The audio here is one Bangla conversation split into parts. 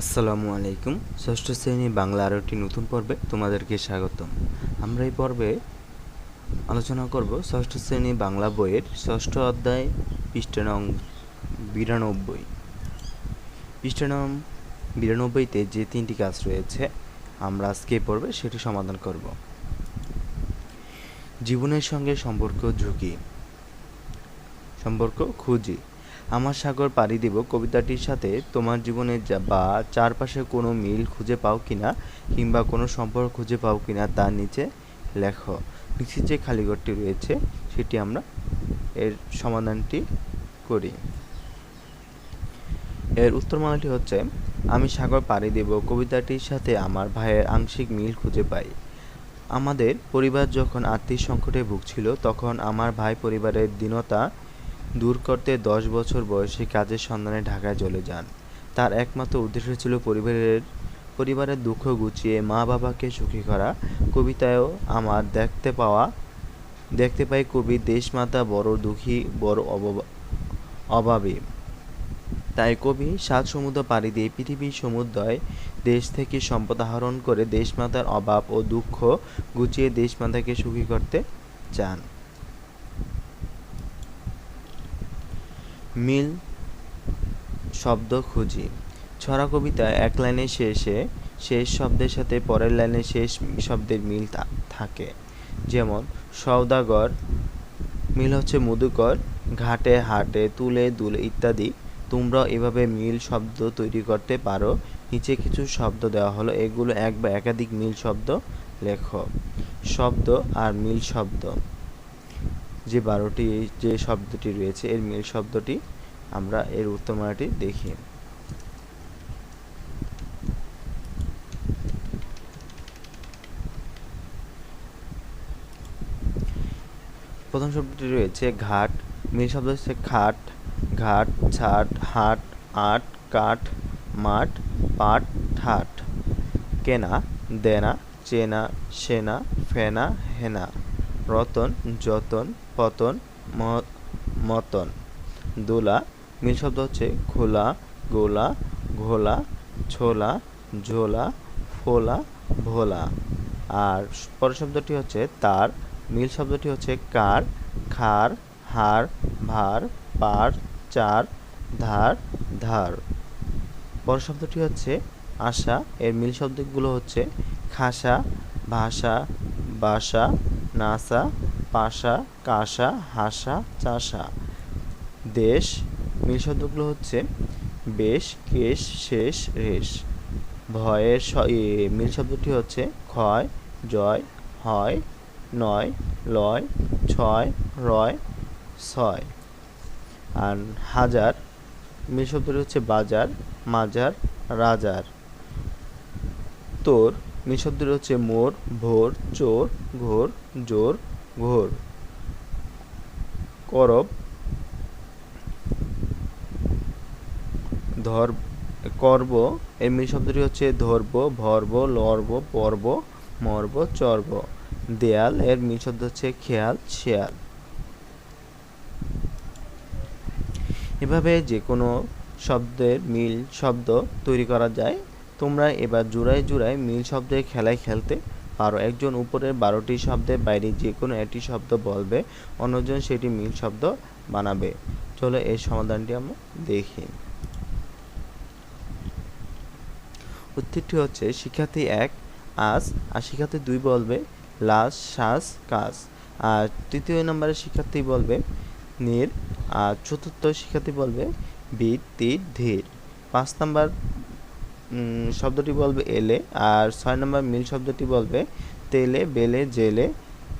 আসসালামু আলাইকুম। ষষ্ঠ শ্রেণি বাংলা আরও একটি নতুন পর্বে তোমাদেরকে স্বাগতম। আমরা এই পর্বে আলোচনা করব ষষ্ঠ শ্রেণি বাংলা বইয়ের ষষ্ঠ অধ্যায়, পৃষ্ঠা নং বিরানব্বই। পৃষ্ঠা নং বিরানব্বইতে যে তিনটি কাজ রয়েছে, আমরা আজকে পর্বে সেটি সমাধান করব। জীবনের সঙ্গে সম্পর্ক ঝুঁকি, সম্পর্ক খুঁজি। আমার সাগর পাড়ি দিব কবিতাটির সাথে। তোমার জীবনে বা চারপাশে কোনো মিল খুঁজে পাও কিনা কিংবা কোনো সম্পর্ক খুঁজে পাও কিনা তার নিচে লেখো। নিচে যে খালিঘরটি রয়েছে, সেটি আমরা এর সমাধানটি করি। এর উত্তরমালাটি হচ্ছে, আমি সাগর পাড়ি দেব কবিতাটির সাথে আমার ভাইয়ের আংশিক মিল খুঁজে পাই। আমাদের পরিবার যখন আর্থিক সংকটে ভুগছিল, তখন আমার ভাই পরিবারের দীনতা দূর করতে দশ বছর বয়সে কাজের সন্ধানে ঢাকায় চলে যান। তার একমাত্র উদ্দেশ্য ছিল পরিবারের পরিবারের দুঃখ গুছিয়ে মা বাবাকে সুখী করা। কবিতায়ও আমার দেখতে পাওয়া দেখতে পাই কবি দেশমাতা বড় দুঃখী, বড় অভাবী। তাই কবি সাত সমুদ্র পাড়ি দিয়ে পৃথিবীর সমুদ্রয় দেশ থেকে সম্পদ আহরণ করে দেশমাতার অভাব ও দুঃখ গুছিয়ে দেশমাতাকে সুখী করতে চান। মিল শব্দ খুঁজি। ছড়া কবিতা এক লাইনের শেষে শেষ শব্দের সাথে পরের লাইনের শেষ শব্দের মিল থাকে। যেমন, সওদাগর, মিল হচ্ছে মধুকর, ঘাটে, হাটে, তুলে, দুলে ইত্যাদি। তোমরাও এভাবে মিল শব্দ তৈরি করতে পারো। নিচে কিছু শব্দ দেওয়া হলো। এগুলো এক বা একাধিক মিল শব্দ লেখো। শব্দ আর মিল শব্দ। যে বারোটি, যে শব্দটি রয়েছে, এর মিল শব্দটি আমরা এর উত্তরমালাটি দেখি। প্রথম শব্দটি রয়েছে ঘাট, মিল শব্দ হচ্ছে খাট, ঘাট, ছাট, হাট, আট, কাঠ, মাঠ, পাট, ঠাট। কেনা, দেনা, চেনা, সেনা, ফেনা, হেনা। রতন, যতন, পতন মতন। দোলা, মিল শব্দ হচ্ছে খোলা, গোলা, ঘোলা, ছোলা, ঝোলা, ফোলা, ভোলা। আর পরের শব্দটি হচ্ছে তার, মিল শব্দটি হচ্ছে কার, খার, হার, ভার, পার, চার, ধার ধার। পরের শব্দটি হচ্ছে আশা, এর মিল শব্দগুলো হচ্ছে খাসা ভাষা বাসা নাসা, পাশা কাসা হাসা চাষা দেশ মিল শব্দগুলো হচ্ছে বেশ, কেশ, শেষ, রেশ। ভয়ের মিল শব্দটি হচ্ছে ক্ষয়, জয়, হয়, নয়, লয়, ছয়, রয়, ছয়। আর হাজার, মিল শব্দটি হচ্ছে বাজার, মাজার, রাজার। তোর মিল শব্দটি হচ্ছে মোর, ভোর, চোর, ঘোর, জোর, ঘোর। করব, ধর, করব এর মিল শব্দটি হচ্ছে ধরব, ভরব, লড়ব, পর্ব, মরব, চর্ব। দেয়াল, এর মিল শব্দ হচ্ছে খেয়াল, শেয়াল। এভাবে যে কোনো শব্দের মিল শব্দ তৈরি করা যায়। তোমরা এবার জোড়ায় জোড়ায় মিল শব্দের খেলায় খেলতে পারো। একজন উপরের বারোটি শব্দের বাইরে যে কোনো একটি শব্দ বলবে, অন্যজন সেটি মিল শব্দ বানাবে। চলো এই সমাধানটি আমরা দেখি। উত্তরটি হচ্ছে, শিক্ষার্থী এক, আজ, আর শিক্ষার্থী দুই বলবে লাস শ্বাস কাজ। আর তৃতীয় নম্বরে শিক্ষার্থী বলবে, নির। আর চতুর্থ শিক্ষার্থী বলবে বিদ তীর, ধীর। পাঁচ নাম্বার শব্দটি বলবে এলে, আর ছয় নম্বর মিল শব্দটি বলবে তেলে, বেলে, জেলে।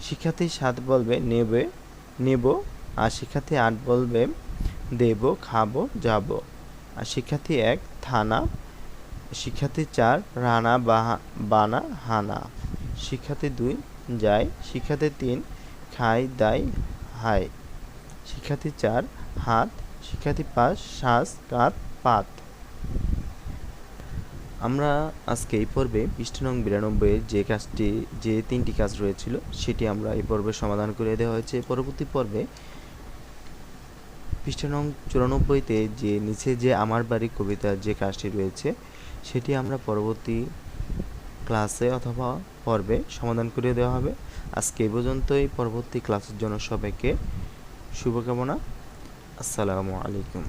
শিক্ষার্থী সাত বলবে নেবে, নেব, আর শিক্ষার্থী আট বলবে দেব, খাব, যাব। আর শিক্ষার্থী এক, থানা। শিক্ষার্থী চার, রানা, বাহা, বানা, হানা। শিক্ষার্থী দুই যায় শিক্ষার্থী তিন, খাই, দাই, হাই। শিক্ষার্থী চার, হাত। শিক্ষার্থী পাঁচ শ্বাস কাত পাত। আমরা আজকে এই পর্বে পৃষ্ঠ নং বিরানব্বইয়ের যে কাজটি, যে তিনটি কাজ রয়েছিল, সেটি আমরা এই পর্বে সমাধান করে দেওয়া হয়েছে। পরবর্তী পর্বে পৃষ্ঠা নং চুরানব্বইতে যে নিচে যে আমার বাড়ি কবিতার যে কাজটি রয়েছে, সেটি আমরা পরবর্তী ক্লাসে অথবা পর্বে সমাধান করে দেওয়া হবে। আজকে এই পর্যন্তই। পরবর্তী ক্লাসের জন্য সবাইকে শুভকামনা। আসসালামু আলাইকুম।